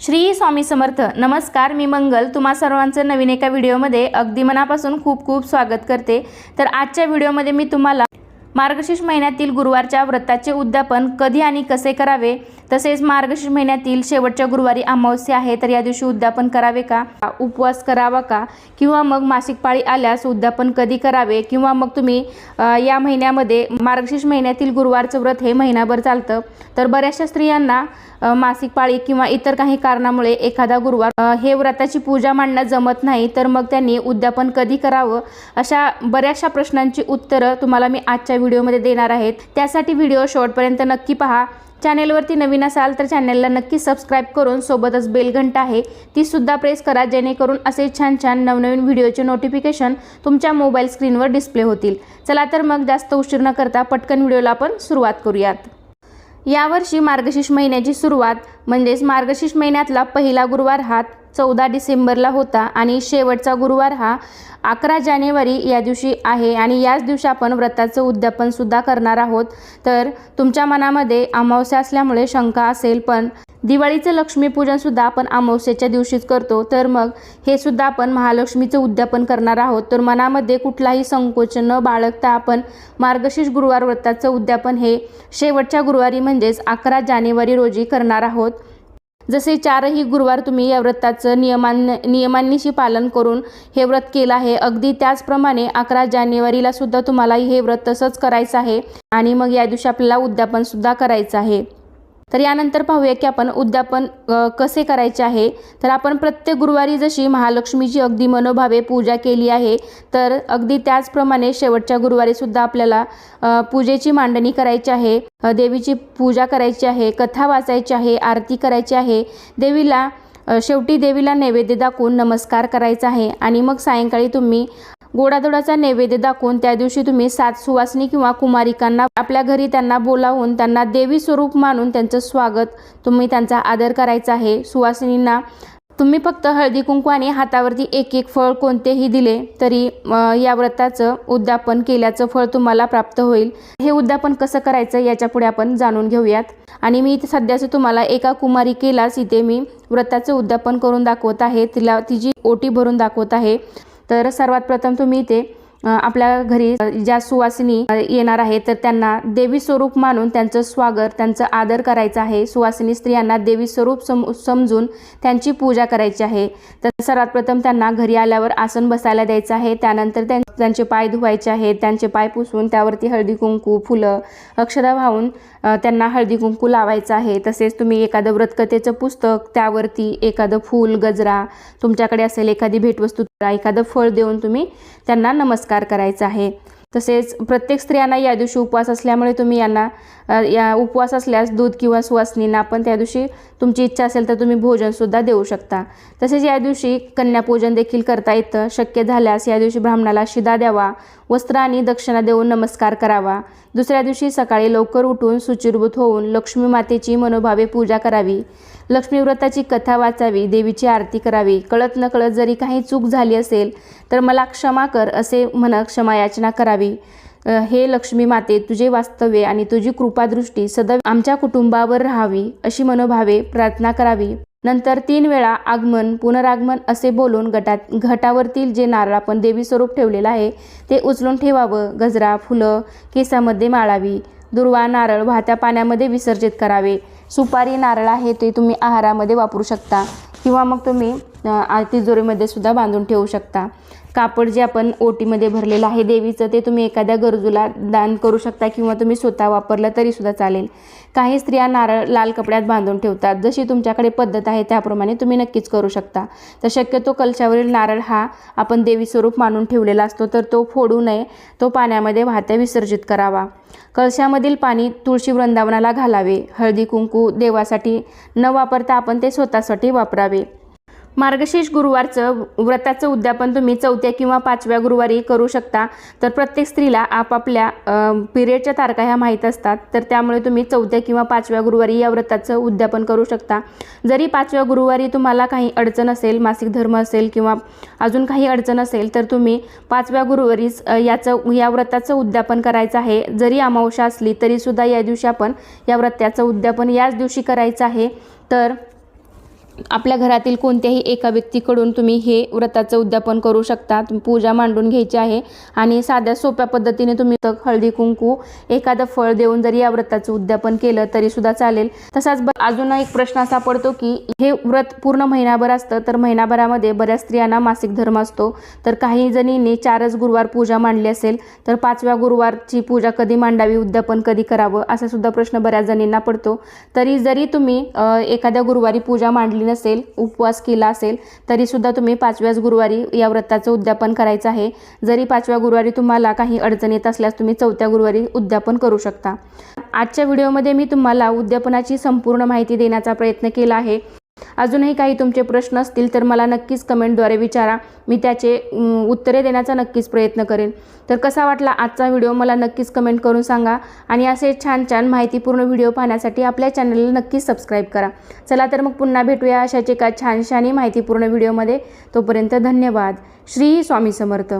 श्री स्वामी समर्थ. नमस्कार मी मंगल. तुम्हा सर्वांचं नवीन एका व्हिडिओमध्ये अगदी मनापासून खूप खूप स्वागत करते. तर आजच्या व्हिडिओमध्ये मी तुम्हाला मार्गशीर्ष महिन्यातील गुरुवारच्या व्रताचे उद्यापन कधी आणि कसे करावे? तसेच मार्गशीर्ष महिन्यातील शेवटच्या गुरुवारी अमावस्या आहे तर या दिवशी उद्यापन करावे का? उपवास करावा का? किंवा मग मासिक पाळी आल्यास उद्यापन कधी करावे? किंवा मग तुम्ही या महिन्यामध्ये मार्गशीर्ष महिन्यातील गुरुवारचं व्रत हे महिनाभर चालतं? तर बऱ्याचशा स्त्रियांना मासिक पाळी किंवा इतर काही कारणामुळे एखादा गुरुवार हे व्रताची पूजा मांडणं जमत नाही तर मग त्यांनी उद्यापन कधी करावं? अशा बऱ्याचशा प्रश्नांची उत्तरं तुम्हाला मी आजच्या व्हिडिओमध्ये देणार आहेत. त्यासाठी व्हिडिओ शेवटपर्यंत नक्की पहा. चॅनेलवरती नवीन असाल तर चॅनेलला नक्की सबस्क्राईब करून सोबतच बेल घंटा आहे ती सुद्धा प्रेस करा जेणेकरून असे छान छान नवनवीन व्हिडिओचे नोटिफिकेशन तुमच्या मोबाईल स्क्रीनवर डिस्प्ले होतील. चला तर मग जास्त उशीर न करता पटकन व्हिडिओला आपण सुरुवात करूयात. यावर्षी मार्गशीर्ष महिन्याची सुरुवात म्हणजेच मार्गशीर्ष महिन्यातला पहिला गुरुवार हा चौदा डिसेंबरला होता आणि शेवटचा गुरुवार हा अकरा जानेवारी या दिवशी आहे आणि याच दिवशी आपण व्रताचं उद्यापनसुद्धा करणार आहोत. तर तुमच्या मनामध्ये अमावस्या असल्यामुळे शंका असेल पण दिवाळीचं लक्ष्मीपूजनसुद्धा आपण अमावस्येच्या दिवशीच करतो. तर मग हे सुद्धा आपण महालक्ष्मीचं उद्यापन करणार आहोत. तर मनामध्ये कुठलाही संकोच न बाळगता आपण मार्गशीर्ष गुरुवार व्रताचं उद्यापन हे शेवटच्या गुरुवारी म्हणजेच अकरा जानेवारी रोजी करणार आहोत. जसे चारही गुरुवार तुम्ही या व्रताचं नियमान नियमांनीशी पालन करून हे व्रत केलं आहे. अगदी त्याचप्रमाणे अकरा जानेवारीला सुद्धा तुम्हाला हे व्रत तसंच करायचं आहे आणि मग या दिवशी आपल्याला उद्यापनसुद्धा करायचं आहे. तर यानंतर पाहूया की आपण उद्यापन कसे करायचे आहे. तर आपण प्रत्येक गुरुवारी जशी महालक्ष्मीची अगदी मनोभावे पूजा केली आहे तर अगदी त्याचप्रमाणे शेवटच्या गुरुवारी सुद्धा आपल्याला पूजेची मांडणी करायची आहे. देवीची पूजा करायची आहे कथा वाचायची आहे आरती करायची आहे. देवीला शेवटी देवीला नैवेद्य दाखवून नमस्कार करायचा आहे. आणि मग सायंकाळी तुम्ही गोडाधोडाचा नैवेद्य दाखवून त्या दिवशी तुम्ही सात सुवासिनी किंवा कुमारिकांना आपल्या घरी त्यांना बोलावून त्यांना देवी स्वरूप मानून त्यांचं स्वागत तुम्ही त्यांचा आदर करायचा आहे. सुवासिनींना तुम्ही फक्त हळदी कुंकू आणि हातावरती एक एक फळ कोणतेही दिले तरी या व्रताचं उद्यापन केल्याचं फळ तुम्हाला प्राप्त होईल. हे उद्यापन कसं करायचं याच्यापुढे आपण जाणून घेऊयात. आणि मी सध्याचं तुम्हाला एका कुमारिकेलाच इथे मी व्रताचं उद्यापन करून दाखवत आहे. तिला तिची ओटी भरून दाखवत आहे. तर सर्वात प्रथम तुम्ही इथे आपल्या घरी ज्या सुवासिनी येणार आहेत तर त्यांना देवी स्वरूप मानून त्यांचं स्वागत त्यांचं आदर करायचं आहे. सुवासिनी स्त्रियांना देवी स्वरूप सम समजून त्यांची पूजा करायची आहे. तर सर्वात प्रथम त्यांना घरी आल्यावर आसन बसायला द्यायचं आहे. त्यानंतर त्यां त्यांचे पाय धुवायचे आहेत. त्यांचे पाय पुसून त्यावरती हळदी कुंकू फुलं अक्षदा वाहून त्यांना हळदी कुंकू लावायचं आहे. तसेच तुम्ही एखादं व्रतकथेचं पुस्तक त्यावरती एखादं फूल गजरा तुमच्याकडे असेल एखादी भेटवस्तू एखादं फळ देऊन तुम्ही त्यांना नमस्कार करायचा आहे. तसेच प्रत्येक स्त्रियांना या दिवशी उपवास असल्यामुळे तुम्ही यांना या उपवास असल्यास दूध किंवा सुवासनीना पण त्या दिवशी तुमची इच्छा असेल तर तुम्ही भोजनसुद्धा देऊ शकता. तसेच या दिवशी कन्यापूजन देखील करता येतं. शक्य झाल्यास या दिवशी ब्राह्मणाला शिदा द्यावा. वस्त्र आणि दक्षिणा देऊन नमस्कार करावा. दुसऱ्या दिवशी सकाळी लवकर उठून सुचिरभूत होऊन लक्ष्मी मातेची मनोभावे पूजा करावी. लक्ष्मीव्रताची कथा वाचावी. देवीची आरती करावी. कळत न कळत जरी काही चूक झाली असेल तर मला क्षमा कर असे म्हणत क्षमायाचना करावी. हे लक्ष्मी माते तुझे वास्तव्य आणि तुझी कृपादृष्टी सदैव आमच्या कुटुंबावर राहावी अशी मनोभावे प्रार्थना करावी. नंतर तीन वेळा आगमन पुनरागमन असे बोलून गटात घटावरतील जे नारळ आपण देवी स्वरूप ठेवलेलं आहे ते उचलून ठेवावं. गजरा फुलं केसामध्ये माळावी. दुर्वा नारळ वाहत्या पाण्यामध्ये विसर्जित करावे. सुपारी नारळ आहे ते तुम्ही आहारामध्ये वापरू शकता. किंवा मग तुम्ही तिजोरीमध्ये सुद्धा बांधून ठेवू शकता. कापड जे आपण ओटीमध्ये भरलेलं आहे देवीचं ते तुम्ही एखाद्या गरजूला दान करू शकता किंवा तुम्ही स्वतः वापरलं तरीसुद्धा चालेल. काही स्त्रिया नारळ लाल कपड्यात बांधून ठेवतात. जशी तुमच्याकडे पद्धत आहे त्याप्रमाणे तुम्ही नक्कीच करू शकता. तर शक्यतो कलशावरील नारळ हा आपण देवी स्वरूप मानून ठेवलेला असतो तर तो फोडू नये. तो पाण्यामध्ये वाहत्या विसर्जित करावा. कलशामधील पाणी तुळशी वृंदावनाला घालावे. हळदी कुंकू देवासाठी न वापरता आपण ते स्वतःसाठी वापरावे. मार्गशीर्ष गुरुवारचं व्रताचं उद्यापन तुम्ही चौथ्या किंवा पाचव्या गुरुवारी करू शकता. तर प्रत्येक स्त्रीला आपापल्या पिरियडच्या तारखा ह्या माहीत असतात. तर त्यामुळे तुम्ही चौथ्या किंवा पाचव्या गुरुवारी या व्रताचं उद्यापन करू शकता. जरी पाचव्या गुरुवारी तुम्हाला काही अडचण असेल मासिक धर्म असेल किंवा अजून काही अडचण असेल तर तुम्ही पाचव्या गुरुवारीच याचं या व्रताचं उद्यापन करायचं आहे. जरी अमावस्या असली तरीसुद्धा या दिवशी आपण या व्रताचं उद्यापन याच दिवशी करायचं आहे. तर आपल्या घरातील कोणत्याही एका व्यक्तीकडून तुम्ही हे व्रताचं उद्यापन करू शकता. पूजा मांडून घ्यायची आहे आणि साध्या सोप्या पद्धतीने तुम्ही हळदी कुंकू एखादं फळ देऊन जरी या व्रताचं उद्यापन केलं तरी सुद्धा चालेल. तसाच ब- अजून एक प्रश्न असा पडतो की हे व्रत पूर्ण महिनाभर असतं तर महिनाभरामध्ये बऱ्याच स्त्रियांना मासिक धर्म असतो. तर काही जणींनी चारच गुरुवार पूजा मांडली असेल तर पाचव्या गुरुवारची पूजा कधी मांडावी उद्यापन कधी करावं असा सुद्धा प्रश्न बऱ्याच जणींना पडतो. तरी जरी तुम्ही एखाद्या गुरुवारी पूजा मांडली नसेल उपवास केला असेल तरीसुद्धा तुम्ही पाचव्याच गुरुवारी या व्रताचं उद्यापन करायचं आहे. जरी पाचव्या गुरुवारी तुम्हाला काही अडचण येत असल्यास तुम्ही चौथ्या गुरुवारी उद्यापन करू शकता. आजच्या व्हिडिओमध्ये मी तुम्हाला उद्यापनाची संपूर्ण माहिती देण्याचा प्रयत्न केला आहे. अजूनही काही तुमचे प्रश्न असतील तर मला नक्कीच कमेंटद्वारे विचारा. मी त्याचे उत्तरे देण्याचा नक्कीच प्रयत्न करेन. तर कसा वाटला आजचा व्हिडिओ मला नक्कीच कमेंट करून सांगा. आणि असे छान छान माहितीपूर्ण व्हिडिओ पाहण्यासाठी आपल्या चॅनलला नक्कीच सबस्क्राईब करा. चला तर मग पुन्हा भेटूया अशाच एका छानशानी माहितीपूर्ण व्हिडिओमध्ये. तोपर्यंत धन्यवाद. श्री स्वामी समर्थ.